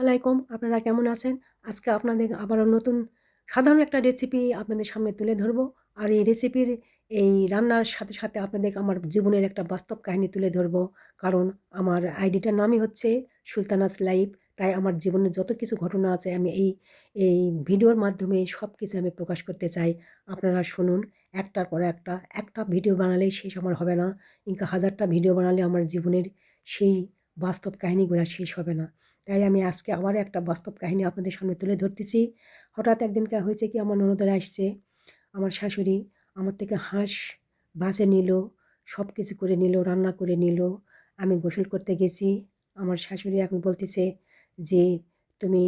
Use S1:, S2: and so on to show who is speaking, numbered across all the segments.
S1: আলাইকুম, আপনারা কেমন আছেন? আজকে আপনাদের আবারও নতুন সাধারণ একটা রেসিপি আপনাদের সামনে তুলে ধরবো। আর এই রেসিপির এই রান্নার সাথে সাথে আপনাদের আমার জীবনের একটা বাস্তব কাহিনী তুলে ধরবো। কারণ আমার আইডিটার নামই হচ্ছে সুলতানাস লাইফ। তাই আমার জীবনের যত কিছু ঘটনা আছে, আমি এই এই ভিডিওর মাধ্যমে সব কিছু আমি প্রকাশ করতে চাই। আপনারা শুনুন, একটার পর একটা একটা ভিডিও বানালেই শেষ আমার হবে না। ইনকা হাজারটা ভিডিও বানালে আমার জীবনের সেই বাস্তব কাহিনীগুলো শেষ হবে না। তাই আমি আজকে আবার একটা বাস্তব কাহিনী আপনাদের সামনে তুলে ধরতেছি। হঠাৎ একদিন একদিনকে হয়েছে কি, আমার ননদের আসছে, আমার শাশুড়ি, আমার থেকে হাঁস বাসে নিল সব কিছু করে নিল, রান্না করে নিল। আমি গোসল করতে গেছি। আমার শাশুড়ি এখন বলতেছে যে, তুমি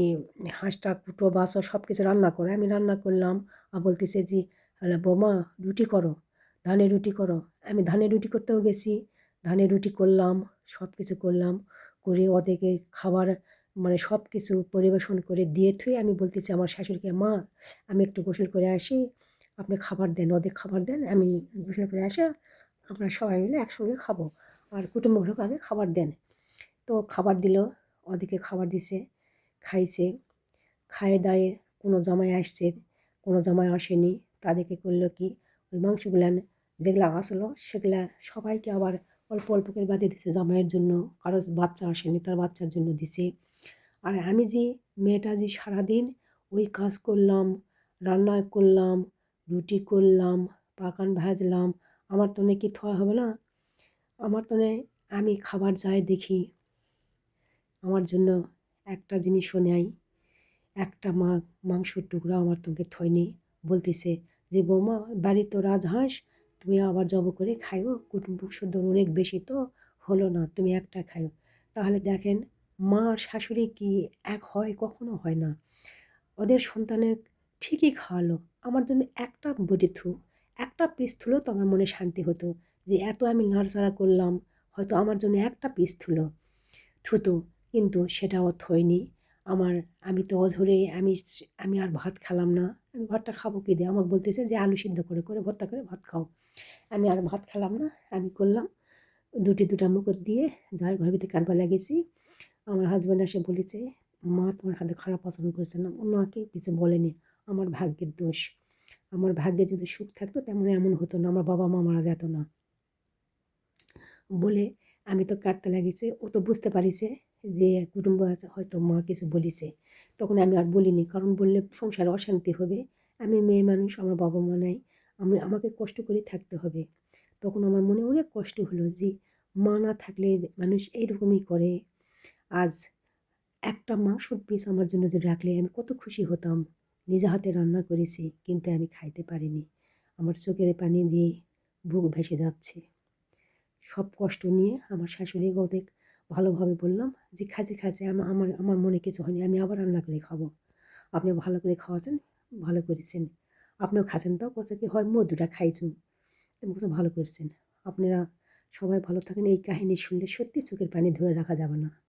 S1: হাঁসটা কুটো বাসো সব কিছু রান্না করো। আমি রান্না করলাম। আর বলতেছে যে, হ্যালো বৌমা, রুটি করো, ধানের রুটি করো। আমি ধানের রুটি করতেও গেছি। ধানের রুটি করলাম সব কিছু করলাম। করে ওদেরকে খাবার মানে সব কিছু পরিবেশন করে দিয়ে থুয়ে আমি বলতেছি আমার শাশুড়িকে, মা, আমি একটু গোসল করে আসি, আপনি খাবার দেন, ওদের খাবার দেন, আমি গোসল করে আসে, আমরা সবাই মিলে একসঙ্গে খাব। আর কুটুম্বগুলোকে আগে খাবার দেন। তো খাবার দিল ওদেরকে খাবার দিছে, খাইছে। খায়ে দায়ে কোনো জামাই আসছে, কোনো জামাই আসেনি। তাদেরকে করল কি? ওই মাংসগুলান যেগুলো আসলো সেগুলা সবাইকে আবার অল্প অল্প করে বাদে দিছে জামাইয়ের জন্য। কারও বাচ্চা আসেনি, তার বাচ্চার জন্য দিছে। আর আমি যে মেয়েটা যে সারাদিন ওই কাজ করলাম, রান্না করলাম, রুটি করলাম পাকান ভাজলাম, আমার তো কি থোয়া হবে না। আমার তো আমি খাবার যাই দেখি। আমার জন্য একটা জিনিসও নেই। একটা মা, মাংসর টুকরা আমার তোকে থয়নি বলতেছে যে, বৌমা বাড়ি তো রাজহাঁস তুমি আবার জব করে খাইও। কুটুম্ব শুদ্ধ অনেক বেশি তো হলো না, তুমি একটা খাইও। তাহলে দেখেন মা আর শাশুড়ি কি এক হয়? কখনো হয় না। ওদের সন্তানের ঠিকই খাওয়ালো। আমার জন্য একটা বডি থু একটা পিস থুলো তো আমার মনে শান্তি হতো যে এত আমি নাড়াচাড়া করলাম, হয়তো আমার জন্য একটা পিস থুলো থুতো কিন্তু সেটাও থইনি আমার, আমি তো অধরে, আমি আমি আর ভাত খেলাম না। আমি ভাতটা খাব কি দিয়ে? আমাকে বলতেছে যে আলু সিদ্ধ করে করে ভর্তা করে ভাত খাও। আমি আর ভাত খেলাম না, আমি করলাম। দুটি দুটা মুখত দিয়ে, যাই ঘরের ভিতরে কাটবা লাগিয়েছি। আমার হাজব্যান্ড এসে বলেছে, মা, তোমার হাতে খারাপ পছন্দ করেছে না? মাকে কিছু বলেনি। আমার ভাগ্যের দোষ। আমার ভাগ্যে যদি সুখ থাকতো, তেমন এমন হতো না। আমার বাবা মা মারা যেত না। বলে আমি তো কাঁদতে লাগিয়েছে। ও তো বুঝতে পারিছে যে কুটুম্ব আছে, হয়তো মা কিছু বলিছে। তখন আমি আর বলিনি, কারণ বললে সংসারে অশান্তি হবে। আমি মেয়ে মানুষ, আমার বাবা মা নাই। আমি, আমাকে কষ্ট করে থাকতে হবে। তখন আমার মনে অনেক কষ্ট হলো যে মা না থাকলে মানুষ এইরকমই করে। আজ একটা মাংসর পিস আমার জন্য যদি রাখলে আমি কত খুশি হতাম। নিজে হাতে রান্না করেছি, কিন্তু আমি খাইতে পারিনি। আমার চোখের পানি দিয়ে বুক ভেসে যাচ্ছে। সব কষ্ট নিয়ে আমার শাশুড়ি ওদের ভালোভাবে বললাম যে খাচ্ছে খাচ্ছে আমার আমার আমার মনে কিছু হয়নি, আমি আবার রান্না করে খাব। আপনি ভালো করে খাওয়াছেন, ভালো করেছেন। আপনিও খাচ্ছেন তো কষা কি হয়? মধুটা খাইছুন। ভালো করেছেন। আপনারা সবাই ভালো থাকেন, এই কাহিনী শুনলে সত্যি চোখের পানি ধরে রাখা যাবে না।